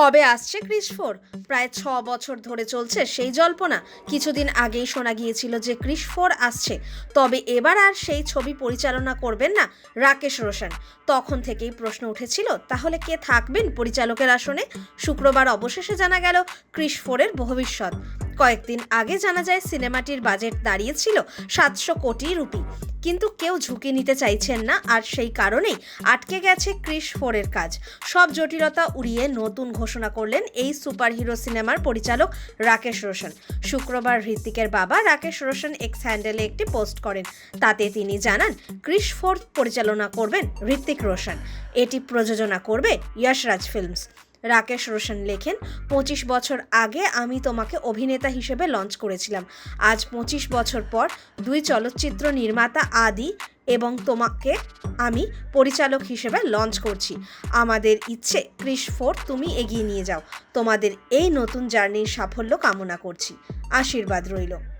কবে আসছে Chris four প্রায় ছ বছর ধরে চলছে সেই জল্পনা। কিছুদিন আগেই শোনা গিয়েছিল যে ক্রিস ফোর আসছে। তবে এবার আর সেই ছবি পরিচালনা করবেন না রাকেশ রোশন। তখন থেকেই প্রশ্ন উঠেছিল, তাহলে কে থাকবেন পরিচালকের আসনে? শুক্রবার অবশেষে জানা গেল ক্রিস ফোরের ভবিষ্যৎ। কয়েকদিন আগে জানা যায়, সিনেমাটির বাজেট দাঁড়িয়েছিল সাতশো কোটি রুপি। কিন্তু কেউ ঝুঁকি নিতে চাইছেন না আর সেই কারণেই আটকে গেছে ক্রিস ফোরের কাজ। সব জটিলতা উড়িয়ে নতুন ঘোষণা করলেন এই সুপারহিরো সিনেমার পরিচালক রাকেশ রোশন। শুক্রবার হৃতিকের বাবা রাকেশ রোশন এক্স হ্যান্ডেলে একটি পোস্ট করেন। তাতে তিনি জানান ক্রিস ফোর পরিচালনা করবেন হৃতিক রোশন। এটি প্রযোজনা করবে যশরাজ ফিল্মস। রাকেশ রোশন লেখেন, পঁচিশ বছর আগে আমি তোমাকে অভিনেতা হিসেবে লঞ্চ করেছিলাম। আজ পঁচিশ বছর পর দুই চলচ্চিত্র নির্মাতা আদি এবং তোমাকে আমি পরিচালক হিসেবে লঞ্চ করছি। আমাদের ইচ্ছে, ক্রিস ফোর তুমি এগিয়ে নিয়ে যাও। তোমাদের এই নতুন জার্নির সাফল্য কামনা করছি। আশীর্বাদ রইল।